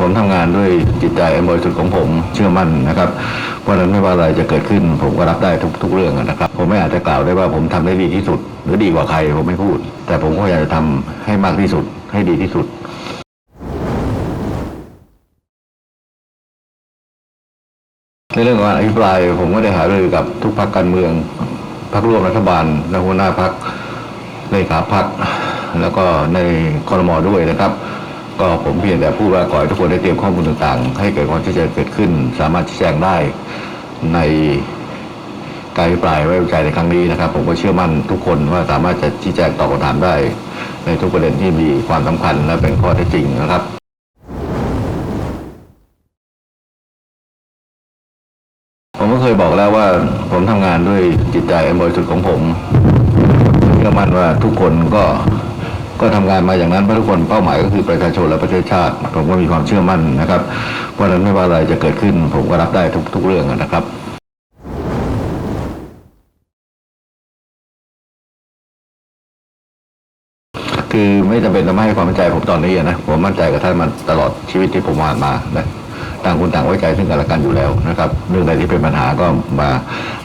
ผมทำงานด้วยจิตใจบริสุทธิ์ของผมเชื่อมั่นนะครับเพราะฉะนั้นไม่ว่าอะไรจะเกิดขึ้น ผมก็รับได้ทุกทุกเรื่องนะครับ ผมไม่อาจจะกล่าวได้ว่าผมทำได้ดีที่สุด หรือดีกว่าใครผมไม่พูด แต่ผมก็อยากจะทำให้มากที่สุด ให้ดีที่สุดในเรื่องของการอภิปรายผมก็ได้หารือกับทุกพรรคการเมืองพรรคร่วมรัฐบาลและหัวหน้าพรรคเลขาพรรคแล้วก็ในคอรมอด้วยนะครับ ก็ผมเพียงแต่พูดว่าขอให้ทุกคนได้เตรียมข้อมูลต่างๆ ให้เกิดความชัดเจนเกิดขึ้น สามารถชี้แจงได้ในการอภิปรายไว้วางใจในครั้งนี้นะครับ ผมก็เชื่อมั่นทุกคนว่าสามารถจะชี้แจงตอบคำถามได้ ในทุกประเด็นที่มีความสำคัญและเป็นข้อเท็จจริงนะครับผมก็เคยบอกแล้วว่าผมทำงานด้วยจิตใจอันบริสุทธิ์ของผมเชื่อมั่นว่าทุกคนก็ ก็ทำงานมาอย่างนั้นเพราะทุกคนเป้าหมายก็คือประชาชนและประเทศชาติ ผมก็มีความเชื่อมั่นนะครับเพราะฉะนั้นไม่ว่าอะไรจะเกิดขึ้น ผมก็รับได้ทุกทุกเรื่องนะครับคือไม่จำเป็นต้องให้ความมั่นใจผมตอนนี้นะผมมั่นใจกับท่านมาตลอดชีวิตที่ผมผ่านมานะต่างคนต่างไว้ใจซึ่งกันและกันอยู่แล้วนะครับ เรื่องใดที่เป็นปัญหาก็มา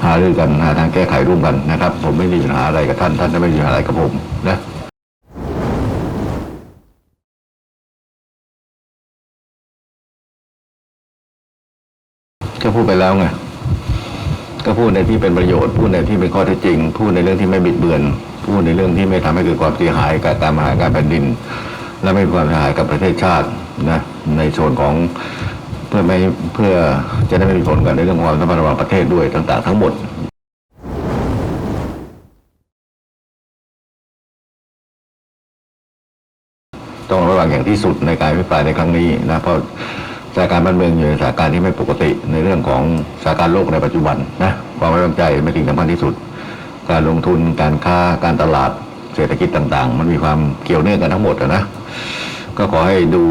หารือกันหาทางแก้ไขร่วมกันนะครับ ผมไม่มีปัญหาอะไรกับท่านท่านไม่มีปัญหาอะไรกับผมนะ ก็พูดไปแล้วไงก็พูดในที่เป็นประโยชน์พูดในที่เป็นข้อเท็จจริง พูดในเรื่องที่ไม่บิดเบือน พูดในเรื่องที่ไม่ทำให้เกิดความเสียหายกับการบริหาการแผ่นดิน และไม่ความเสียหายกับประเทศชาตินะในส่วนของเพื่อไม่เพื่อจะได้ไม่มีผลกับในเรื่องความสัมพันธ์ระหว่างประเทศด้วยต่าง ๆ ทั้งหมดต้องระวังอย่างที่สุดในการอภิปรายในครั้งนี้นะเพราะ สถานการณ์บ้านเมืองอยู่ในสถานการณ์ที่ไม่ปกติในเรื่องของสถานการณ์โลกในปัจจุบันนะความไว้วางใจไม่ถึงสำคัญที่สุด การลงทุนการค้าการตลาดเศรษฐกิจต่าง ๆ มันมีความเกี่ยวเนื่องกันทั้งหมดนะก็ขอให้ดู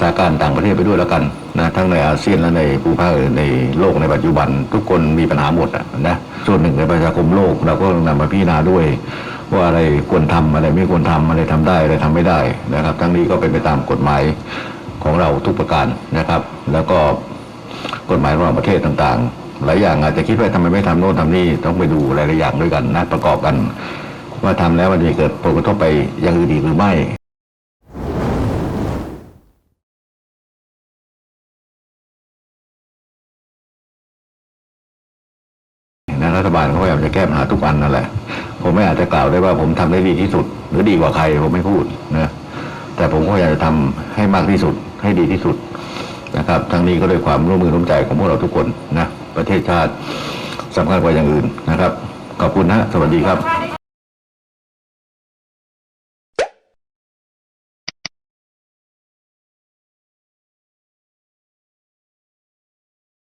สถานการณ์ต่างประเทศไปด้วยแล้วกันนะทั้งในอาเซียนและในภูมิภาคในโลกในปัจจุบัน ทุกคนมีปัญหาหมดนะส่วนหนึ่งในประชาคมโลกเราก็นำมาพิจารณาด้วย ว่าอะไรควรทำอะไรไม่ควรทำอะไรทำได้อะไรทำไม่ได้นะครับ ทั้งนี้ก็เป็นไปตามกฎหมาย ของเราทุกประการนะครับ แล้วก็กฎหมายระหว่างประเทศต่างๆ หลายอย่างอาจจะคิดว่าทำไมไม่ทำโน่นทำนี่ต้องไปดูหลายๆอย่างด้วยกันนะประกอบกัน ว่าทำแล้วมันจะเกิดผลกระทบไปย่างอื่นอีกหรือไม่นะรัฐบาลเขาพยายามจะแก้ปัญหาทุกอันนั่นแหละ ผมไม่อาจจะกล่าวได้ว่าผมทำได้ดีที่สุด หรือดีกว่าใครผมไม่พูดนะ แต่ผมก็อยากจะทำให้มากที่สุดให้ดีที่สุดนะครับทั้งนี้ก็ด้วยความร่วมมือร่วมใจของพวกเราทุกคนนะประเทศชาติสำคัญกว่าอย่างอื่นนะครับ ขอบคุณนะ สวัสดีครับ